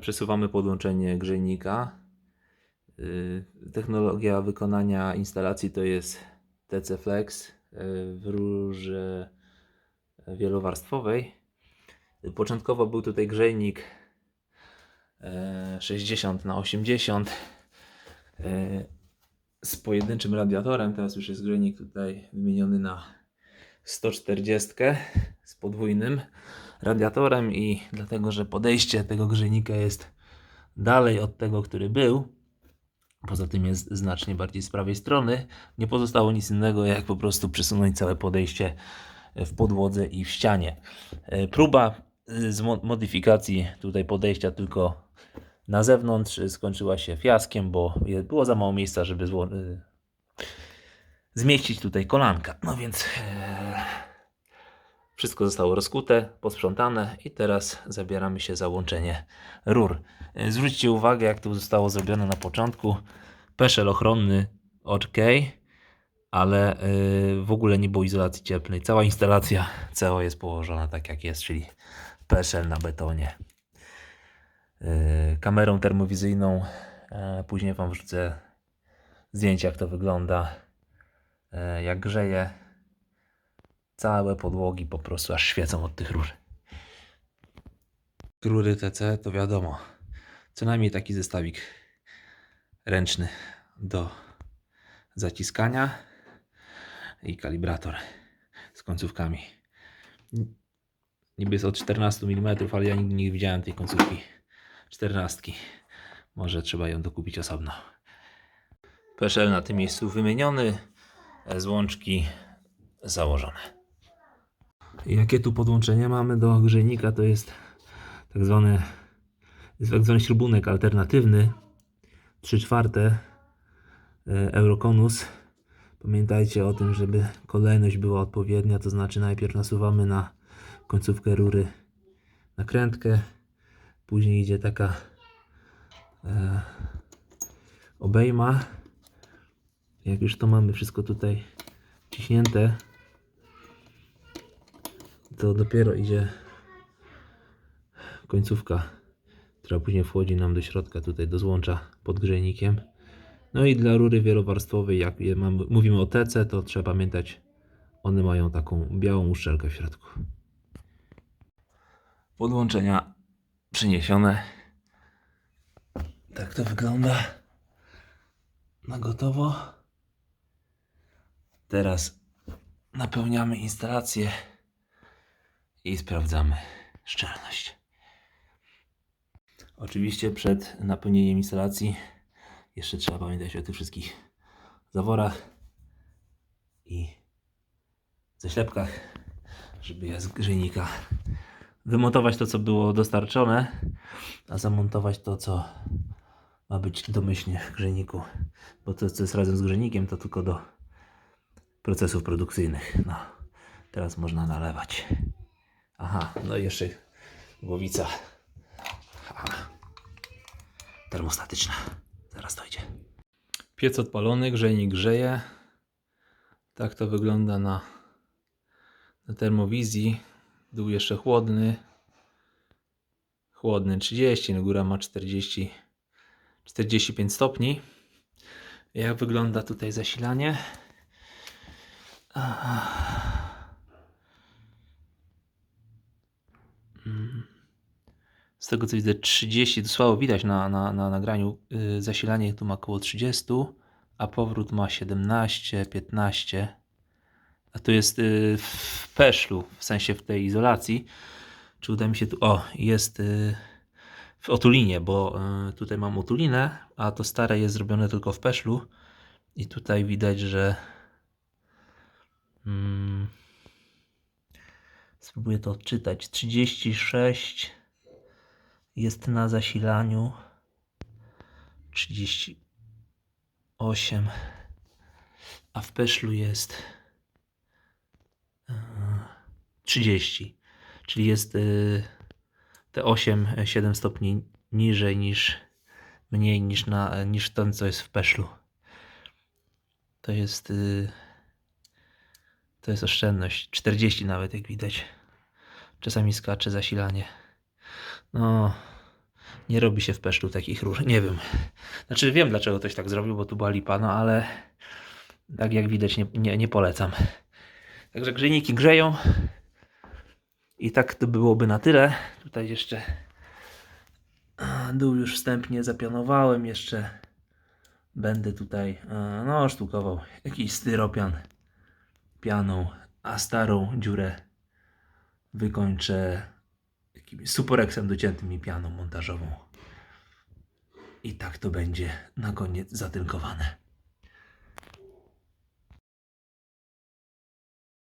Przesuwamy podłączenie grzejnika. Y, Technologia wykonania instalacji to jest TC Flex y, w rurze wielowarstwowej. Początkowo był tutaj grzejnik e, 60 na 80 e, z pojedynczym radiatorem. Teraz już jest grzejnik tutaj wymieniony na 140 z podwójnym radiatorem i dlatego, że podejście tego grzejnika jest dalej od tego, który był, poza tym jest znacznie bardziej z prawej strony, nie pozostało nic innego jak po prostu przesunąć całe podejście w podłodze i w ścianie. E, Próba y, z mo- modyfikacji tutaj podejścia tylko na zewnątrz y, skończyła się fiaskiem, bo było za mało miejsca, żeby zmieścić tutaj kolanka. No więc e, wszystko zostało rozkute, posprzątane i teraz zabieramy się za łączenie rur. E, Zwróćcie uwagę, jak to zostało zrobione na początku. Peszel ochronny OK, ale e, w ogóle nie było izolacji cieplnej. Cała instalacja, cała jest położona tak jak jest, czyli peszel na betonie. E, Kamerą termowizyjną, później Wam wrzucę zdjęcia jak to wygląda, jak grzeje. Całe podłogi po prostu aż świecą od tych rur. Rury TC to wiadomo, co najmniej taki zestawik ręczny do zaciskania i kalibrator z końcówkami. Niby jest od 14 mm, ale ja nigdy nie widziałem tej końcówki 14. Może trzeba ją dokupić osobno. PSL na tym miejscu wymieniony, e, złączki założone. Jakie tu podłączenia mamy do grzejnika? To jest tak zwany, tak zwany śrubunek alternatywny 3 czwarte e, Eurokonus. Pamiętajcie o tym, żeby kolejność była odpowiednia, to znaczy najpierw nasuwamy na końcówkę rury nakrętkę, później idzie taka e, obejma. Jak już to mamy wszystko tutaj ciśnięte, to dopiero idzie końcówka, która później wchodzi nam do środka, tutaj do złącza pod grzejnikiem. No i dla rury wielowarstwowej, jak mówimy o TC, to trzeba pamiętać, one mają taką białą uszczelkę w środku. Podłączenia przyniesione. Tak to wygląda. Na gotowo. Teraz napełniamy instalację i sprawdzamy szczelność. Oczywiście przed napełnieniem instalacji jeszcze trzeba pamiętać o tych wszystkich zaworach i ześlepkach, żeby je z grzejnika wymontować to, co było dostarczone, a zamontować to, co ma być domyślnie w grzejniku. Bo to, co jest razem z grzejnikiem, to tylko do procesów produkcyjnych. No, teraz można nalewać. Aha, no i jeszcze głowica Aha. termostatyczna. Zaraz dojdzie. Piec odpalony, grzejnik grzeje. Tak to wygląda na, na termowizji. Dół jeszcze chłodny. Chłodny 30, no góra ma 40, 45 stopni. Jak wygląda tutaj zasilanie? Z tego co widzę 30, to słabo widać na, na, na nagraniu, yy, zasilanie tu ma około 30, a powrót ma 17, 15. A tu jest yy, w peszlu, w sensie w tej izolacji. Czy uda mi się tu, o jest yy, w otulinie, bo tutaj mam otulinę, a to stare jest zrobione tylko w peszlu. I tutaj widać, że mm, spróbuję to odczytać. 36 jest na zasilaniu 38 a w peszlu jest e, 30 czyli jest e, te 8 7 stopni niżej niż mniej niż na niż ten co jest w peszlu. To jest e, to jest oszczędność. 40 nawet jak widać. Czasami skacze zasilanie no, Nie robi się w peszczu takich róż. Nie wiem. Znaczy wiem dlaczego ktoś tak zrobił, bo tu była lipa, no ale tak jak widać nie, nie, nie polecam. Także grzejniki grzeją. I tak to byłoby na tyle. Tutaj jeszcze dół już wstępnie zapianowałem. Jeszcze będę tutaj no sztukował jakiś styropian pianą, a starą dziurę wykończę jakimś suporexem dociętym i pianą montażową. I tak to będzie na koniec zatynkowane.